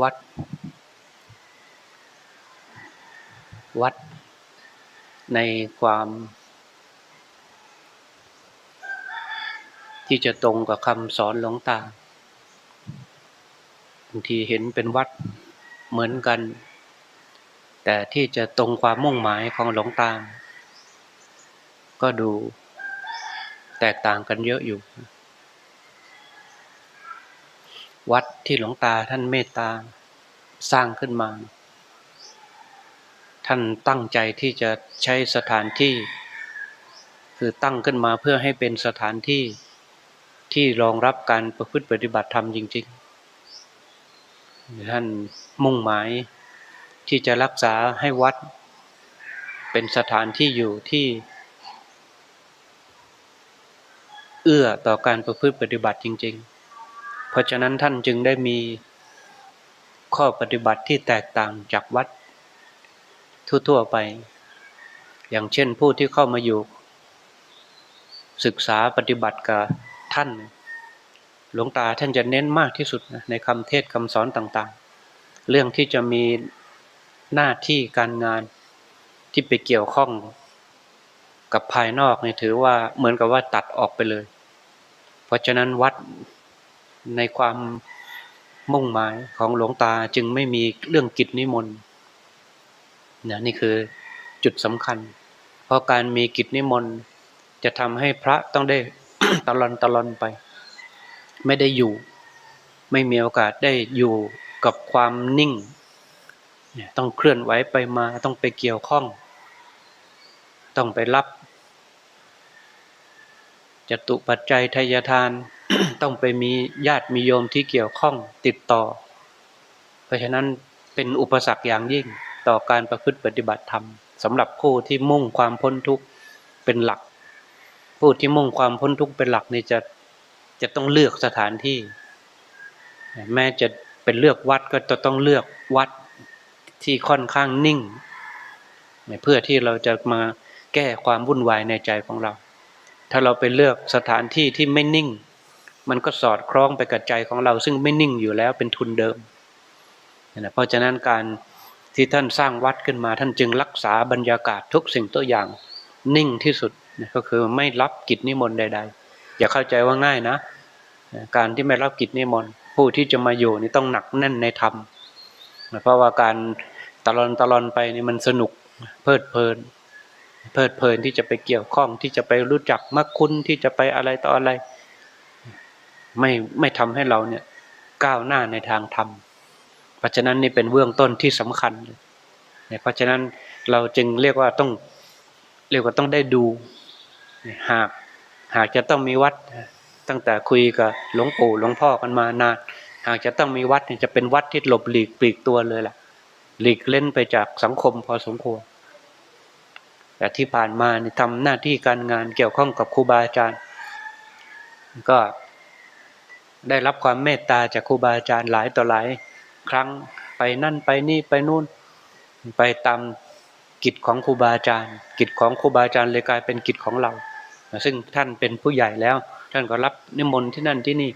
วัด วัด ในความ ที่จะตรงกับคำสอนหลวงตาบางทีเห็นเป็นวัดเหมือนกัน แต่ที่จะตรงความมุ่งหมายของหลวงตา ก็ดูแตกต่างกันเยอะอยู่ วัดที่หลวงตาท่านเมตตาสร้างขึ้นมา ท่านตั้งใจที่จะใช้สถานที่ คือตั้งขึ้นมาเพื่อให้เป็นสถานที่ที่รองรับการประพฤติปฏิบัติธรรมจริง ๆ ท่านมุ่งหมายที่จะรักษาให้วัด เป็นสถานที่อยู่ที่ เอื้อต่อการประพฤติปฏิบัติจริง ๆ เพราะฉะนั้นท่านจึงได้มีข้อปฏิบัติที่แตกต่างจากวัด ทั่วๆไป อย่างเช่นผู้ที่เข้ามาอยู่ ศึกษาปฏิบัติกับท่าน หลวงตาท่านจะเน้นมากที่สุดในคำเทศคำสอนต่างๆ เรื่องที่จะมีหน้าที่การงานที่ไปเกี่ยวข้องกับภายนอกเนี่ยถือว่าเหมือนกับว่าตัดออกไปเลย เพราะฉะนั้นวัด ในความมุ่งหมายของหลวงตาจึงไม่มีเรื่องกิจนิมนต์นะนี่คือจุดสำคัญ เพราะการมีกิจนิมนต์จะทำให้พระต้องได้ตะลอนตะลอนไป ไม่ได้อยู่ ไม่มีโอกาสได้อยู่กับความนิ่ง ต้องเคลื่อนไหวไปมาต้องไปเกี่ยวข้อง ต้องไปรับจตุปัจจัยทายทาน ต้องไปมีญาติมีโยมที่เกี่ยวข้องติดต่อ เพราะฉะนั้นเป็นอุปสรรคอย่างยิ่งต่อการประพฤติปฏิบัติธรรมสำหรับผู้ที่มุ่งความพ้นทุกข์เป็นหลัก ผู้ที่มุ่งความพ้นทุกข์เป็นหลักนี่จะจะต้องเลือกสถานที่ แม้จะเป็นเลือกวัดก็จะต้องเลือกวัดที่ค่อนข้างนิ่ง เพื่อที่เราจะมาแก้ความวุ่นวายในใจของเรา ถ้าเราไปเลือกสถานที่ที่ไม่นิ่ง มันก็สอดคล้องไปกับใจของเรา ซึ่งไม่นิ่งอยู่แล้วเป็นทุนเดิมนะเพราะฉะนั้นการที่ท่านสร้างวัดขึ้นมา ท่านจึงรักษาบรรยากาศทุกสิ่งตัวอย่างนิ่งที่สุดก็คือไม่รับกิจนิมนต์ใด ๆ อย่าเข้าใจว่าง่ายนะ การที่ไม่รับกิจนิมนต์ผู้ที่จะมาอยู่นี่ต้องหนักแน่นในธรรมเพราะว่าการตลอนตลอนไปนี่มันสนุกเพลิดเพลิน เพลิดเพลินที่จะไปเกี่ยวข้องที่จะไปรู้จักมรรคุณที่จะไปอะไรต่ออะไร ไม่ไม่ทำให้เราเนี่ยก้าวหน้าในทางธรรม เพราะฉะนั้นนี่เป็นเบื้องต้นที่สำคัญเนี่ยเพราะฉะนั้นเราจึงเรียกว่าต้องเรียกว่าต้องได้ดู หากหากจะต้องมีวัด ตั้งแต่คุยกับหลวงปู่หลวงพ่อกันมานานหากจะต้องมีวัดเนี่ยจะเป็นวัดที่หลบหลีกปลีกตัวเลยแหละหลีกเล่นไปจากสังคมพอสมควรแต่ที่ผ่านมาเนี่ยทำหน้าที่การงานเกี่ยวข้องกับครูบาอาจารย์ ก็ ได้รับความเมตตาจากครูบาอาจารย์หลายต่อหลาย ครั้งไปนั่นไปนี่ไปนู่นไปตามกิจของครูบาอาจารย์ กิจของครูบาอาจารย์เลยกลายเป็นกิจของเรา ซึ่งท่านเป็นผู้ใหญ่แล้ว ท่านก็รับนิมนต์ที่นั่นที่นี่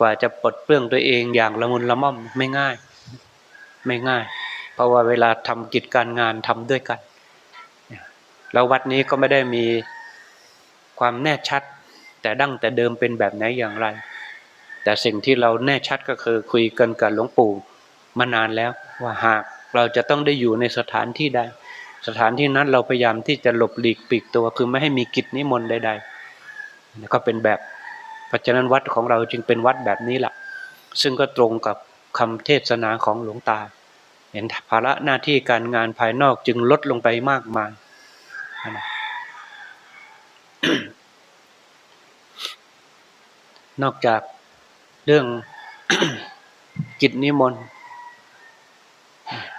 กว่าจะปลดเปลื้องตัวเองอย่างละมุนละม่อมไม่ง่าย ไม่ง่าย เพราะว่าเวลาทำกิจการงานทำด้วยกันแล้ววัดนี้ก็ไม่ได้มีความแน่ชัด แต่ดั้งแต่เดิมเป็นแบบไหนอย่างไร แต่สิ่งที่เราแน่ชัดก็คือคุยกันกับหลวงปู่มานานแล้ว ว่าหากเราจะต้องได้อยู่ในสถานที่ใด สถานที่นั้นเราพยายามที่จะหลบหลีกปีกตัว คือไม่ให้มีกิจนิมนต์ใดๆก็เป็นแบบราะฉะนั้นวัดของเราจึงเป็นวัดแบบนี้แหละซึ่งก็ตรงกับคำเทศนาของหลวงตา เห็นภาระหน้าที่การงานภายนอกจึงลดลงไปมากมายนอกจาก เรื่องกิจนิมนต์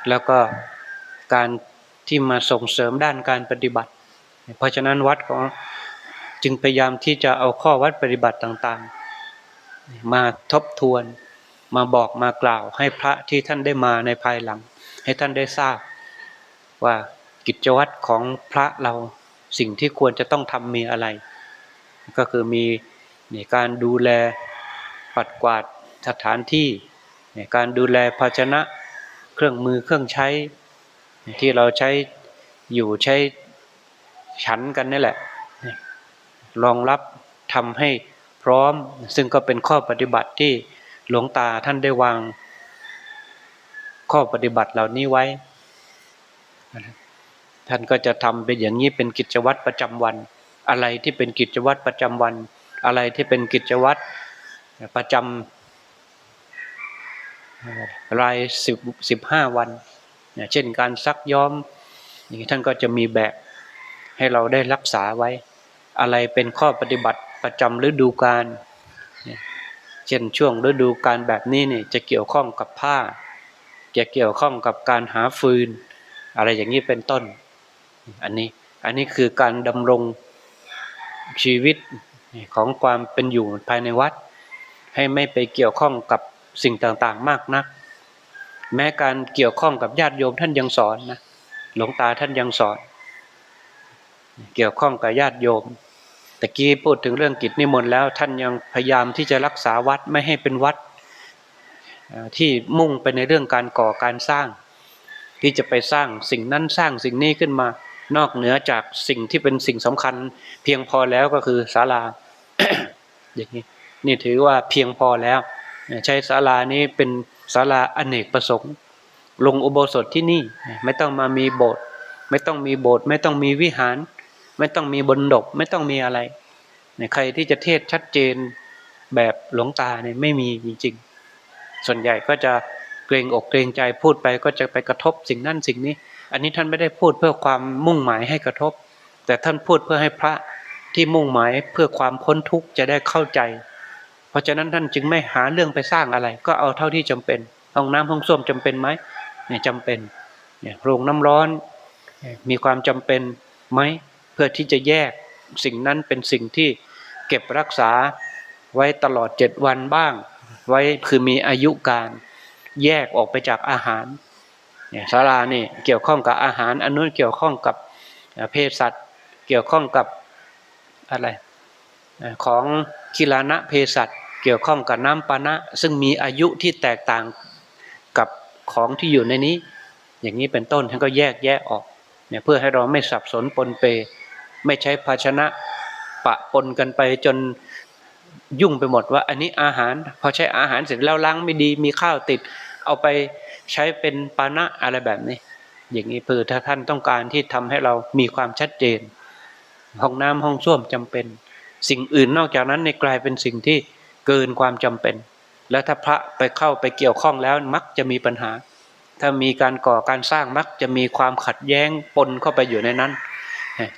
แล้วก็การที่มาส่งเสริมด้านการปฏิบัติ เพราะฉะนั้นวัดของจึงพยายามที่จะเอาข้อวัดปฏิบัติต่างๆ มาทบทวนมาบอกมากล่าวให้พระที่ท่านได้มาในภายหลัง ให้ท่านได้ทราบ ว่ากิจวัตรของพระเราสิ่งที่ควรจะต้องทำมีอะไร ก็คือมีการดูแล ปัดกวาดสถานที่ การดูแลภาชนะเครื่องมือเครื่องใช้ ที่เราใช้อยู่ใช้ฉันกันนี่แหละรองรับทำให้พร้อม ซึ่งก็เป็นข้อปฏิบัติที่หลวงตาท่านได้วาง ข้อปฏิบัติเหล่านี้ไว้ ท่านก็จะทำเป็นอย่างนี้เป็นกิจวัตรประจำวัน อะไรที่เป็นกิจวัตรประจำวัน อะไรที่เป็นกิจวัตร ประจำรายสิบสิบห้าวันเช่นการซักย้อมอย่างนี้ท่านก็จะมีแบบให้เราได้รักษาไว้ อะไรเป็นข้อปฏิบัติประจำฤดูกาลเนี่ยเช่นช่วงฤดูกาลแบบนี้เนี่ยจะเกี่ยวข้องกับผ้าจะเกี่ยวข้องกับการหาฟืน อะไรอย่างนี้เป็นต้น อันนี้อันนี้คือการดำรงชีวิตของความเป็นอยู่ภายในวัด ให้ไม่ไปเกี่ยวข้องกับสิ่งต่างๆ มากนัก แม้การเกี่ยวข้องกับญาติโยมท่านยังสอนนะหลวงตาท่านยังสอน เกี่ยวข้องกับญาติโยมตะกี้พูดถึงเรื่องกิจนิมนต์แล้วท่านยังพยายามที่จะรักษาวัดไม่ให้เป็นวัดที่มุ่งไปในเรื่องการก่อการสร้าง ที่จะไปสร้างสิ่งนั้นสร้างสิ่งนี้ขึ้นมานอกเหนือจากสิ่งที่เป็นสิ่งสำคัญ เพียงพอแล้วก็คือศาลาอย่างนี้ นี่ถือว่าเพียงพอแล้ว ใช้ศาลานี้เป็นศาลาอเนกประสงค์ ลงอุโบสถที่นี่ไม่ต้องมามีโบสถ์ไม่ต้องมีโบสถ์ไม่ต้องมีวิหาร ไม่ต้องมีบนดกไม่ต้องมีอะไรใครที่จะเทศชัดเจนแบบหลวงตาเนี่ยไม่มีจริงๆส่วนใหญ่ก็จะเกรงอกเกรงใจพูดไปก็จะไปกระทบสิ่งนั้นสิ่งนี้ อันนี้ท่านไม่ได้พูดเพื่อความมุ่งหมายให้กระทบ แต่ท่านพูดเพื่อให้พระที่มุ่งหมายเพื่อความพ้นทุกข์จะได้เข้าใจ ราะฉะนั้นท่านจึงไม่หาเรื่องไปสร้างอะไร ก็เอาเท่าที่จำเป็นห้องน้ำห้องส้วมจำเป็นไหมเนี่ยจำเป็นเนี่ยโรงน้ำร้อนมีความจำเป็นไหมเพื่อที่จะแยกสิ่งนั้นเป็นสิ่งที่เก็บรักษาไว้ตลอดเจ็ดวันบ้าง ไว้คือมีอายุการแยกออกไปจากอาหารเนี่ยศาลานี่เกี่ยวข้องกับอาหารอันนู้นเกี่ยวข้องกับเอ่อเภสัชเกี่ยวข้องกับอะไรของกิลานะเภสัช เกี่ยวข้องกับน้ำปานะ ซึ่งมีอายุที่แตกต่างกับของที่อยู่ในนี้ อย่างนี้เป็นต้นท่านก็แยกแยะออกเนี่ยเพื่อให้เราไม่สับสนปนเป ไม่ใช้ภาชนะปะปนกันไปจนยุ่งไปหมดว่า อันนี้อาหารพอใช้อาหารเสร็จแล้วล้างไม่ดีมีข้าวติด เอาไปใช้เป็นปานะอะไรแบบนี้ อย่างนี้เพื่อถ้าท่านต้องการที่ทำให้เรามีความชัดเจน ห้องน้ำห้องส้วมจำเป็น สิ่งอื่นนอกจากนั้นในกลายเป็นสิ่งที่ เกินความจำเป็น แล้วถ้าพระไปเข้าไปเกี่ยวข้องแล้วมักจะมีปัญหา ถ้ามีการก่อการสร้างมักจะมีความขัดแย้งปนเข้าไปอยู่ในนั้น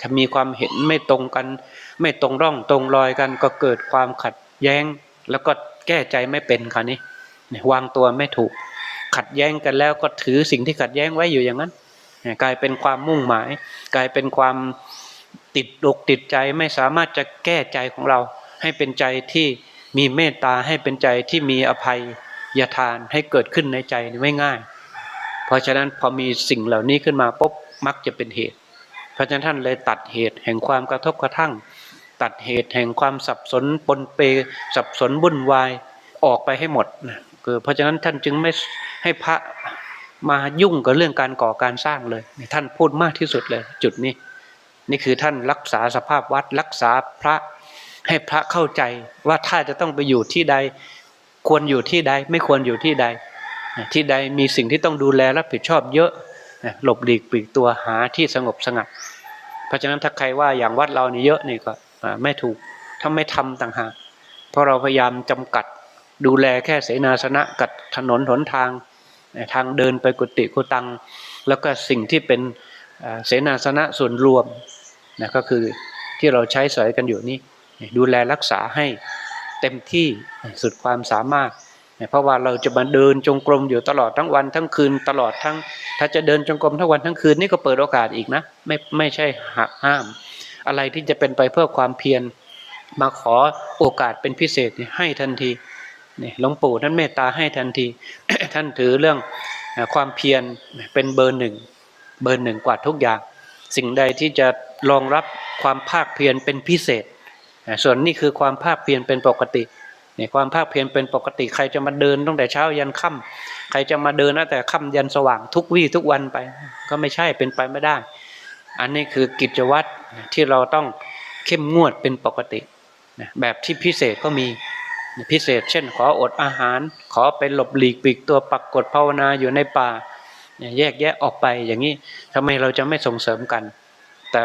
ถ้ามีความเห็นไม่ตรงกัน ไม่ตรงร่องตรงรอยกันก็เกิดความขัดแย้ง แล้วก็แก้ใจไม่เป็นคราวนี้เนี่ยวางตัวไม่ถูก ขัดแย้งกันแล้วก็ถือสิ่งที่ขัดแย้งไว้อยู่อย่างนั้น กลายเป็นความมุ่งหมาย กลายเป็นความติดอกติดใจไม่สามารถจะแก้ใจของเรา ให้เป็นใจที่ มีเมตตาให้เป็นใจที่มีอภัยยทานให้เกิดขึ้นในใจนี่ไม่ง่าย เพราะฉะนั้นพอมีสิ่งเหล่านี้ขึ้นมาปุ๊บมักจะเป็นเหตุ เพราะฉะนั้นท่านเลยตัดเหตุแห่งความกระทบกระทั่ง ตัดเหตุแห่งความสับสนปนเปสับสนวุ่นวายออกไปให้หมดนะคือเพราะฉะนั้นท่านจึงไม่ให้พระมายุ่งกับเรื่องการก่อการสร้างเลย ท่านพูดมากที่สุดเลย จุดนี้ นี่คือท่านรักษาสภาพวัดรักษาพระ ให้พระเข้าใจว่าถ้าจะต้องไปอยู่ที่ใด ควรอยู่ที่ใด ไม่ควรอยู่ที่ใด ที่ใดมีสิ่งที่ต้องดูแลรับผิดชอบเยอะหลบหลีกปลีกตัวหาที่สงบสงัด เพราะฉะนั้นถ้าใครว่าอย่างวัดเรานี่เยอะนี่ก็ไม่ถูกถ้าไม่ทำต่างหากเพราะเราพยายามจำกัดดูแลแค่เสนาสนะกับถนนหนทางทางเดินไปกุฏิกุตัง แล้วก็สิ่งที่เป็นเสนาสนะส่วนรวมนะก็คือที่เราใช้สอยกันอยู่นี่ ดูแลรักษาให้เต็มที่สุดความสามารถ เพราะว่าเราจะมาเดินจงกรมอยู่ตลอดทั้งวันทั้งคืนตลอดทั้ง ถ้าจะเดินจงกรมทั้งวันทั้งคืนนี่ก็เปิดโอกาสอีกนะ ไม่ไม่ใช่หักห้าม อะไรที่จะเป็นไปเพื่อความเพียรมาขอโอกาสเป็นพิเศษให้ทันทีนี่หลวงปู่ท่านเมตตาให้ทันที ท่านถือเรื่องความเพียรเป็นเบอร์หนึ่งเบอร์หนึ่งกว่าทุกอย่าง สิ่งใดที่จะรองรับความภาคเพียรเป็นพิเศษ ส่วนนี้คือความภาคเพียรเป็นปกติเนี่ยความภาคเพียรเป็นปกติใครจะมาเดินตั้งแต่เช้ายันค่ำใครจะมาเดินตั้งแต่ค่ำยันสว่างทุกวี่ทุกวันไป ก็ไม่ใช่เป็นไปไม่ได้ อันนี้คือกิจวัตรที่เราต้องเข้มงวดเป็นปกติแบบที่พิเศษก็มีพิเศษ เช่น ขออดอาหาร ขอไปหลบหลีกปีกตัวปักกดภาวนาอยู่ในป่าแยกแยะออกไปอย่างนี้ทำไมเราจะไม่ส่งเสริมกัน แต่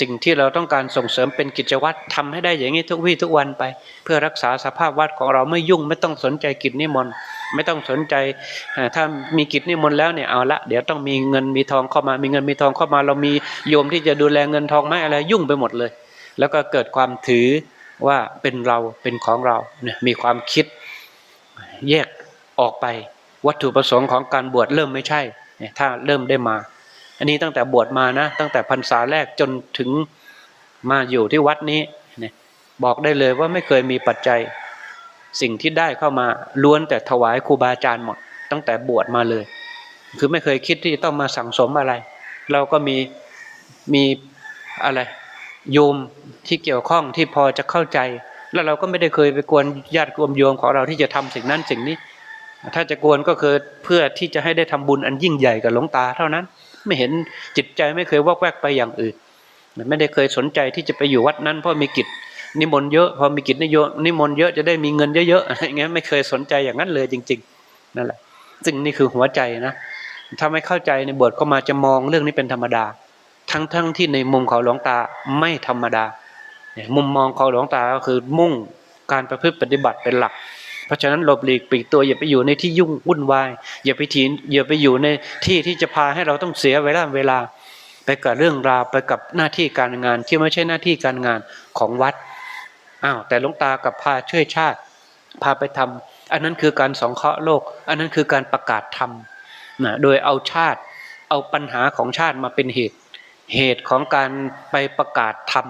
สิ่งที่เราต้องการส่งเสริมเป็นกิจวัตรทำให้ได้อย่างนี้ทุกวี่ทุกวันไป เพื่อรักษาสภาพวัดของเราไม่ยุ่งไม่ต้องสนใจกิจนิมนต์ไม่ต้องสนใจถ้ามีกิจนิมนต์แล้วเนี่ยเอาละเดี๋ยวต้องมีเงินมีทองเข้ามา มีเงินมีทองเข้ามา เรามีโยมที่จะดูแลเงินทองไหมอะไรยุ่งไปหมดเลย แล้วก็เกิดความถือว่าเป็นเราเป็นของเราเนี่ยมีความคิดแยกออกไป วัตถุประสงค์ของการบวชเริ่มไม่ใช่ถ้าเริ่มได้มา นนี้ตั้งแต่บวชมานะ ตั้งแต่พรรษาแรกจนถึงมาอยู่ที่วัดนี้เนี่ยบอกได้เลยว่าไม่เคยมีปัจจัย สิ่งที่ได้เข้ามาล้วนแต่ถวายครูบาอาจารย์หมด ตั้งแต่บวชมาเลย คือไม่เคยคิดที่จะต้องมาสั่งสมอะไร เราก็มีมีอะไรโยมที่เกี่ยวข้องที่พอจะเข้าใจ แล้วเราก็ไม่ได้เคยไปกวนญาติกวมโยมของเราที่จะทำสิ่งนั้นสิ่งนี้ ถ้าจะกวนก็คือเพื่อที่จะให้ได้ทำบุญอันยิ่งใหญ่กับหลวงตาเท่านั้น ไม่เห็นจิตใจไม่เคยวอกแวกไปอย่างอื่นไม่ได้เคยสนใจที่จะไปอยู่วัดนั้นเพราะมีกิจนิมนต์เยอะพอมีกิจนิยมนิมนต์เยอะจะได้มีเงินเยอะๆอะไรเงี้ยไม่เคยสนใจอย่างนั้นเลยจริง ๆนั่นแหละซึ่งนี่คือหัวใจนะถ้าไม่เข้าใจในบทก็มาจะมองเรื่องนี้เป็นธรรมดา ทั้งๆทที่ในมุมของหลวงตาไม่ธรรมดา มุมมองของหลวงตาก็คือมุ่งการประพฤติปฏิบัติเป็นหลัก เพราะฉะนั้นหลบหลีกปีกตัวอย่าไปอยู่ในที่ยุ่งวุ่นวายอย่าไปทีอย่าไปอยู่ในที่ที่จะพาให้เราต้องเสียเวลาเวลา ไปกับเรื่องราวไปกับหน้าที่การงานที่ไม่ใช่หน้าที่การงานของวัดอ้าวแต่หลวงตากับพาช่วยชาติ พาไปทำอันนั้นคือการสองเคราะห์โลก อันนั้นคือการประกาศธรรมนะโดยเอาชาติเอาปัญหาของชาติมาเป็นเหตุ เหตุของการไปประกาศธรรม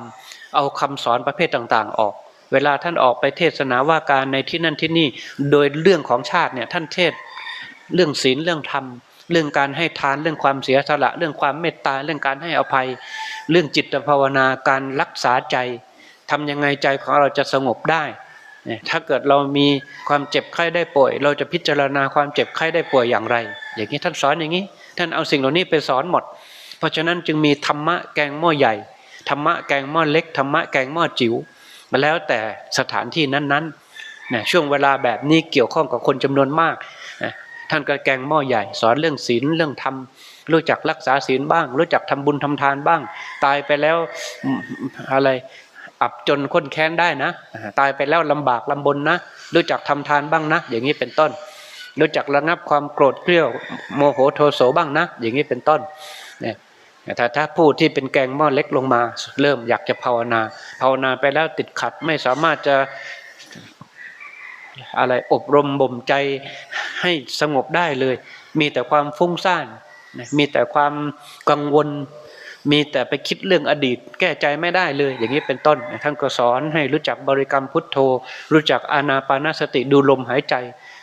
เอาคำสอนประเภทต่างๆออก เวลาท่านออกไปเทศนาว่าการในที่นั่นที่นี่ โดยเรื่องของชาติเนี่ยท่านเทศเรื่องศีลเรื่องธรรม เรื่องการให้ทานเรื่องความเสียสละ เรื่องความเมตตาเรื่องการให้อภัย เรื่องจิตภาวนาการรักษาใจทำยังไงใจของเราจะสงบได้ถ้าเกิดเรามีความเจ็บไข้ได้ป่วย เราจะพิจารณาความเจ็บไข้ได้ป่วยอย่างไร อย่างนี้ท่านสอนอย่างนี้ ท่านเอาสิ่งเหล่านี้ไปสอนหมด เพราะฉะนั้นจึงมีธรรมะแกงหม้อใหญ่ธรรมะแกงหม้อเล็กธรรมะแกงหม้อจิ๋ว มาแล้วแต่สถานที่นั้นๆนะช่วงเวลาแบบนี้เกี่ยวข้องกับคนจำนวนมากนะท่านก็แกงหม้อใหญ่ สอนเรื่องศีลเรื่องธรรมรู้จักรักษาศีลบ้าง รู้จักทำบุญทำทานบ้าง ตายไปแล้วอะไรอับจนค้นแค้นได้นะ ตายไปแล้วลำบากลำบนนะ รู้จักทำทานบ้างนะ อย่างนี้เป็นต้น รู้จักระงับความโกรธเกรี้ยวโมโหโทโสบ้างนะ อย่างนี้เป็นต้นเนี่ย แต่ถ้าผู้ที่เป็นแกงหม้อเล็กลงมา เริ่มอยากจะภาวนา ภาวนาไปแล้วติดขัดไม่สามารถจะอะไรอบรมบ่มใจให้สงบได้เลย มีแต่ความฟุ้งซ่านมีแต่ความกังวล มีแต่ไปคิดเรื่องอดีต แก้ใจไม่ได้เลย อย่างนี้เป็นต้นท่านก็สอนให้รู้จักบริกรรมพุทโธ รู้จักอานาปานสติดูลมหายใจ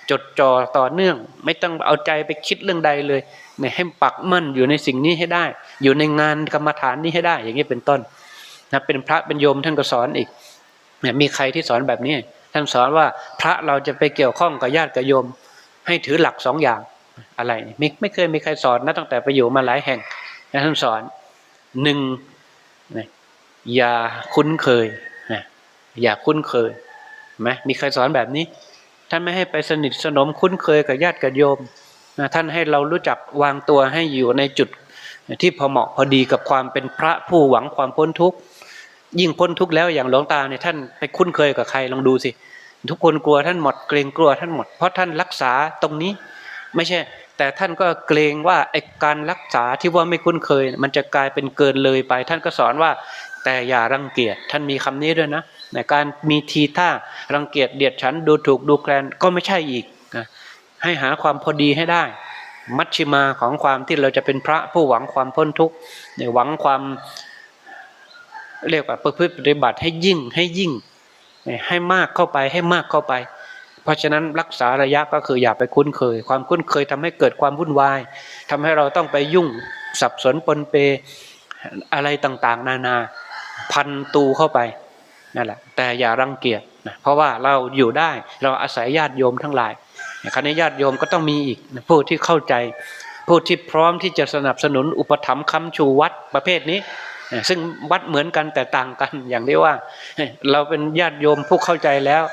จดจ่อต่อเนื่อง ไม่ต้องเอาใจไปคิดเรื่องใดเลยเนี่ยให้ปักมั่นอยู่ในสิ่งนี้ให้ได้ อยู่ในงานกรรมฐานนี้ให้ได้ อย่างนี้เป็นต้นนะเป็นพระเป็นโยมท่านก็สอนอีกเนี่ยมีใครที่สอนแบบนี้ ท่านสอนว่าพระเราจะไปเกี่ยวข้องกับญาติกับโยม ให้ถือหลักสองอย่างอะไรไม่ไม่เคยมีใครสอนนะตั้งแต่ไปอยู่มาหลายแห่งนะท่านสอนหนึ่งอย่าคุ้นเคยนะอย่าคุ้นเคยไหมมีใครสอนแบบนี้ ท่านไม่ให้ไปสนิทสนมคุ้นเคยกับญาติกับโยมนะท่านให้เรารู้จักวางตัวให้อยู่ในจุดที่พอเหมาะพอดีกับความเป็นพระผู้หวังความพ้นทุกข์ยิ่งพ้นทุกข์แล้วอย่างหลวงตาเนี่ยท่านไปคุ้นเคยกับใครลองดูสิ ทุกคนกลัวท่านหมดเกรงกลัวท่านหมด เพราะท่านรักษาตรงนี้ ไม่ใช่ แต่ท่านก็เกรงว่าไอ้การรักษาที่ว่าไม่คุ้นเคย มันจะกลายเป็นเกินเลยไป ท่านก็สอนว่า แต่อย่ารังเกียจท่านมีคำนี้ด้วยนะ ในการมีทีท่ารังเกียจเดียดฉันดูถูกดูแคลนก็ไม่ใช่อีกนะให้หาความพอดีให้ได้ มัชชิมาของความที่เราจะเป็นพระผู้หวังความพ้นทุกข์หวังความเรียกว่าประพฤติปฏิบัติให้ยิ่งให้ยิ่ง ให้มากเข้าไปให้มากเข้าไป เพราะฉะนั้นรักษาระยะก็คืออย่าไปคุ้นเคย ความคุ้นเคยทำให้เกิดความวุ่นวายทำให้เราต้องไปยุ่งสับสนปนเปอะไรต่างๆ นานา พันตูเข้าไป นั่นแหละแต่อย่ารังเกียจนะเพราะว่าเราอยู่ได้เราอาศัยญาติโยมทั้งหลายคณะญาติโยมก็ต้องมีอีกผู้ที่เข้าใจ ผู้ที่พร้อมที่จะสนับสนุนอุปถัมภ์คำชูวัดประเภทนี้ ซึ่งวัดเหมือนกันแต่ต่างกันอย่างที่ว่า เราเป็นญาติโยมผู้เข้าใจแล้ว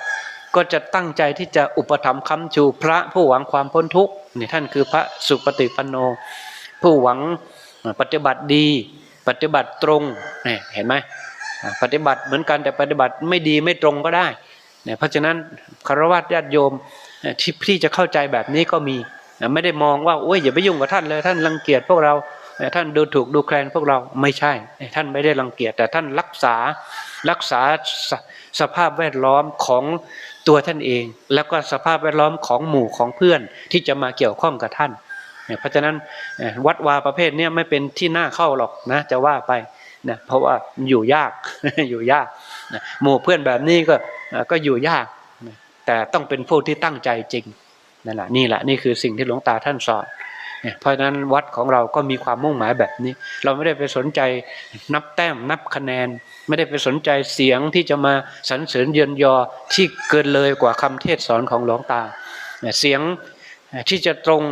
ก็จะตั้งใจที่จะอุปถัมภ์คำชูพระผู้หวังความพ้นทุกข์นี่ท่านคือพระสุปฏิปันโน ผู้หวังปฏิบัติดี ปฏิบัติตรงเห็นไหม ปฏิบัติเหมือนกันแต่ปฏิบัติไม่ดีไม่ตรงก็ได้เนี่ยเพราะฉะนั้นคารวะญาติโยมที่ที่จะเข้าใจแบบนี้ก็มีนะไม่ได้มองว่าโอ้ยอย่าไปยุ่งกับท่านเลยท่านรังเกียจพวกเราท่านดูถูกดูแคลนพวกเราไม่ใช่ ท่านไม่ได้รังเกียจแต่ท่านรักษารักษาสสภาพแวดล้อมของตัวท่านเอง แล้วก็สภาพแวดล้อมของหมู่ของเพื่อนที่จะมาเกี่ยวข้องกับท่าน เพราะฉะนั้นวัดวาประเภทนี้ไม่เป็นที่น่าเข้าหรอกนะจะว่าไป นะเพราะว่าอยู่ยากอยู่ยากนะหมู่เพื่อนแบบนี้ก็ก็อยู่ยากนะแต่ต้องเป็นผู้ที่ตั้งใจจริงนั่นแหละนี่แหละนี่คือสิ่งที่หลวงตาท่านสอนเนี่ยเพราะฉะนั้นวัดของเราก็มีความมุ่งหมายแบบนี้ เราไม่ได้ไปสนใจนับแต้มนับคะแนน ไม่ได้ไปสนใจเสียงที่จะมาสรรเสริญเยินยอที่เกินเลยกว่าคำเทศสอนของหลวงตาเนี่ยเสียงที่จะตรง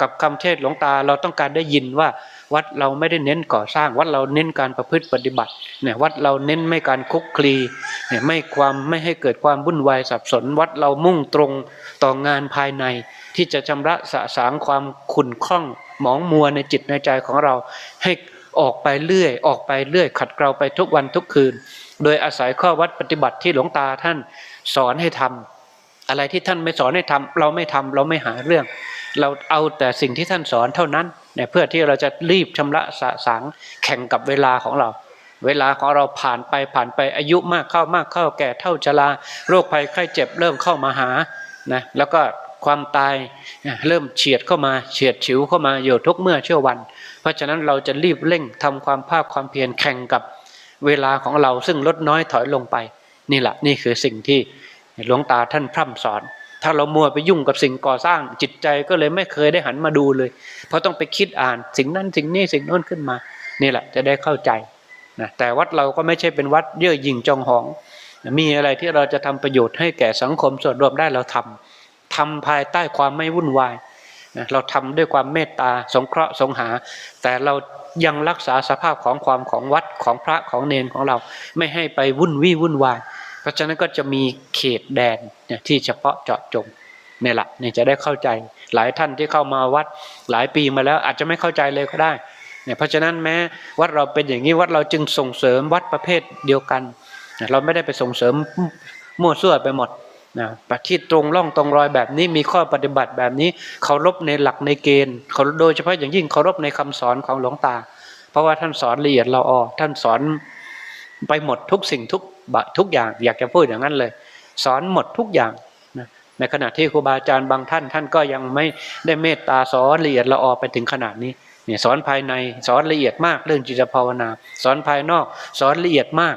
กับคำเทศหลวงตาเราต้องการได้ยินว่า วัดเราไม่ได้เน้นก่อสร้าง วัดเราเน้นการประพฤติปฏิบัติเนี่ยวัดเราเน้นไม่การคุกคลีเนี่ยไม่ความไม่ให้เกิดความวุ่นวายสับสน วัดเรามุ่งตรงต่องานภายใน ที่จะชำระสะสางความขุ่นข้องหมองมัวในจิตในใจของเรา ให้ออกไปเรื่อย ออกไปเรื่อย ขัดเกลาไปทุกวันทุกคืน โดยอาศัยข้อวัดปฏิบัติที่หลวงตาท่านสอนให้ทำอะไรที่ท่านไม่สอนให้ทำเราไม่ทำเราไม่หาเรื่อง เราเอาแต่สิ่งที่ท่านสอนเท่านั้น เนี่ยเพื่อที่เราจะรีบชำระสะสางแข่งกับเวลาของเรา เวลาของเราผ่านไปผ่านไปอายุมากเข้ามากเข้าแก่เท่าชราโรคภัยไข้เจ็บเริ่มเข้ามาหานะแล้วก็ความตายเริ่มเฉียดเข้ามาเฉียดฉิวเข้ามาอยู่ทุกเมื่อเชื่อวัน เพราะฉะนั้นเราจะรีบเร่งทำความภาคความเพียรแข่งกับเวลาของเราซึ่งลดน้อยถอยลงไป นี่แหละนี่คือสิ่งที่หลวงตาท่านพร่ำสอน ถ้าเรามัวไปยุ่งกับสิ่งก่อสร้าง จิตใจก็เลยไม่เคยได้หันมาดูเลย เพราะต้องไปคิดอ่านสิ่งนั้นสิ่งนี้สิ่งโน้นขึ้นมานี่แหละจะได้เข้าใจนะแต่วัดเราก็ไม่ใช่เป็นวัดเย่อหยิ่งจองหอง มีอะไรที่เราจะทำประโยชน์ให้แก่สังคมส่วนรวมได้เราทำทำภายใต้ความไม่วุ่นวายนะเราทำด้วยความเมตตาสงเคราะห์สงหา แต่เรายังรักษาสภาพของความของวัดของพระของเนนของเรา ไม่ให้ไปวุ่นวี่วุ่นวาย เพราะฉะนั้นก็จะมีเขตแดนเนี่ยที่เฉพาะเจาะจงเนี่ยแหละเนี่ยจะได้เข้าใจหลายท่านที่เข้ามาวัดหลายปีมาแล้วอาจจะไม่เข้าใจเลยก็ได้เนี่ยเพราะฉะนั้นแม้วัดเราเป็นอย่างนี้วัดเราจึงส่งเสริมวัดประเภทเดียวกัน เราไม่ได้ไปส่งเสริมมั่วซั่วไปหมดนะปฏิตรงร่องตรงรอยแบบนี้มีข้อปฏิบัติแบบนี้เคารพในหลักในเกณฑ์เขาโดยเฉพาะอย่างยิ่งเคารพในคำสอนของหลวงตา เพราะว่าท่านสอนละเอียดเราออท่านสอน ไปหมดทุกสิ่งทุกบะทุกอย่าง อยากจะพูดอย่างนั้นเลย สอนหมดทุกอย่างนะในขณะที่ครูบาอาจารย์บางท่าน ท่านก็ยังไม่ได้เมตตาสอนละเอียดละออไปถึงขนาดนี้เนี่ยสอนภายในสอนละเอียดมากเรื่องจิตภาวนา สอนภายนอกสอนละเอียดมาก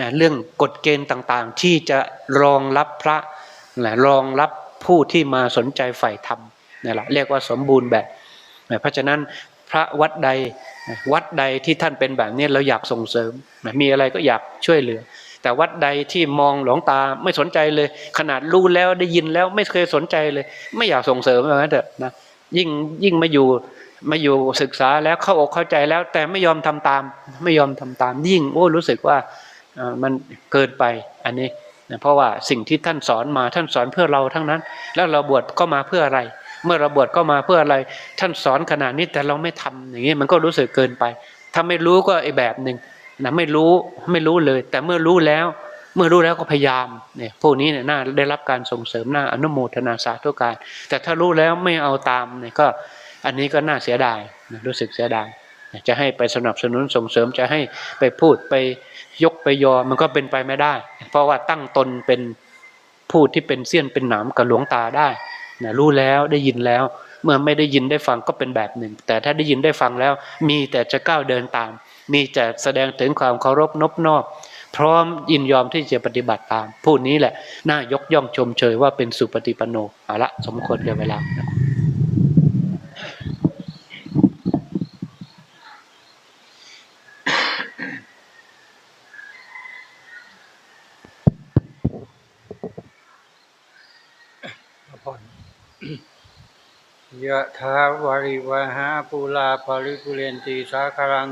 นะเรื่องกฎเกณฑ์ต่างๆ ที่จะรองรับพระนะรองรับผู้ที่มาสนใจใฝ่ธรรมนี่แหละเรียกว่าสมบูรณ์แบบนะเพราะฉะนั้นพระวัดใด วัดใดที่ท่านเป็นแบบนี้เราอยากส่งเสริม มีอะไรก็อยากช่วยเหลือ แต่วัดใดที่มองหลวงตาไม่สนใจเลย ขนาดรู้แล้วได้ยินแล้วไม่เคยสนใจเลย ไม่อยากส่งเสริมอย่างนั้นเถอะนะยิ่งยิ่งมาอยู่มาอยู่ศึกษาแล้วเข้าอกเข้าใจแล้ว แต่ไม่ยอมทำตาม ไม่ยอมทำตาม ยิ่งโอ้รู้สึกว่ามันเกินไปอันนี้เพราะว่าสิ่งที่ท่านสอนมาท่านสอนเพื่อเราทั้งนั้น แล้วเราบวชก็มาเพื่ออะไร เมื่อเราบวชก็มาเพื่ออะไร ท่านสอนขนาดนี้แต่เราไม่ทำอย่างนี้มันก็รู้สึกเกินไป ถ้าไม่รู้ก็ไอ้แบบหนึ่งนะไม่รู้ไม่รู้เลย แต่เมื่อรู้แล้ว เมื่อรู้แล้วก็พยายามเนี่ยพวกนี้เนี่ยน่าได้รับการส่งเสริมน่าอนุโมทนาสาธุการ แต่ถ้ารู้แล้วไม่เอาตามเนี่ยก็อันนี้ก็น่าเสียดายนะรู้สึกเสียดายจะให้ไปสนับสนุนส่งเสริมจะให้ไปพูดไปยกไปยอมันก็เป็นไปไม่ได้ เพราะว่าตั้งตนเป็นผู้ที่เป็นเสี้ยนเป็นหนามกับหลวงตาได้ นะรู้แล้วได้ยินแล้ว เมื่อไม่ได้ยินได้ฟังก็เป็นแบบหนึ่ง แต่ถ้าได้ยินได้ฟังแล้ว มีแต่จะก้าวเดินตาม มีแต่แสดงถึงความเคารพนบนอบพร้อมยินยอมที่จะปฏิบัติตาม ผู้นี้แหละน่ายกย่องชมเชยว่าเป็นสุปฏิปันโนเอาละสมควรแก่เวลา ยะถาวาริวหาปูลาภริปุเรนติสาคารัง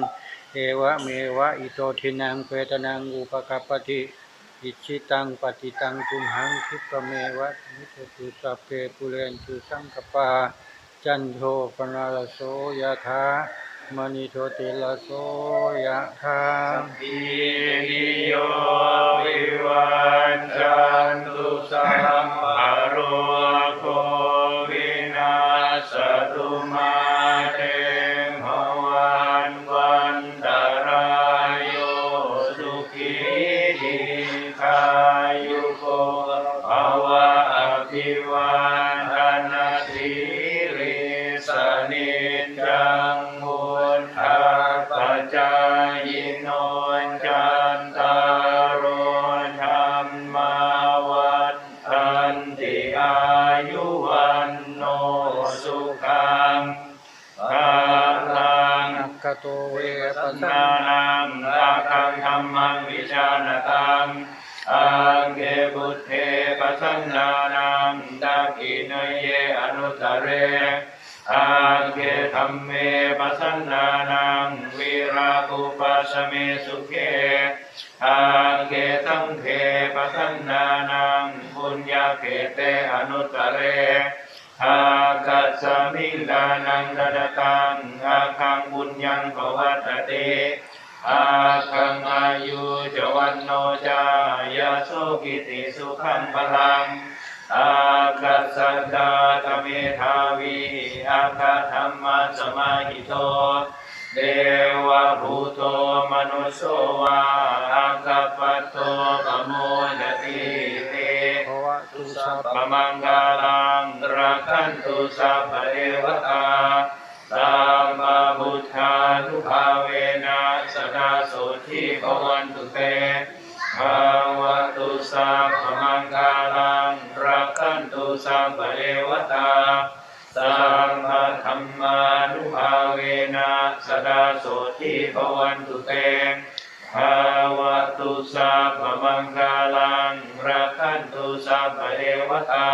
เอวะเมวะอิโตทินังเปตนังอุปกปปติอิชิตังปฏิตังตุมหังคิปเมวะมิตตุสัพเพปุเรนตุสังกปาจันโทปนาลโสยะถามณิโทติลโสยะถาอินิโยวิวันจันตุสัมภโรโค ตุ รมเมปัสสนานังวิราคุปัสสเมสุเขอังเกตังเทปัสสนานังบุญญาเกเตอนุตตเรอากัสมิลานังดดตังอาคังบุญยังภวัตติอาคังอายุจวันโนจายาโสกิติสุขังพลังอากัสสดา เมธาวีอาคาธรรมะสมาหิโต เดวะภูโตมนุสโสวาอาคาปัตโตปะโมดติเตภวะตุสัพปะมังกาลังรักขันตุสัพพะเทวตา ทิภวันตุเตภาวะตุสัพพมังคลังรัคันตุสัพพเทวตา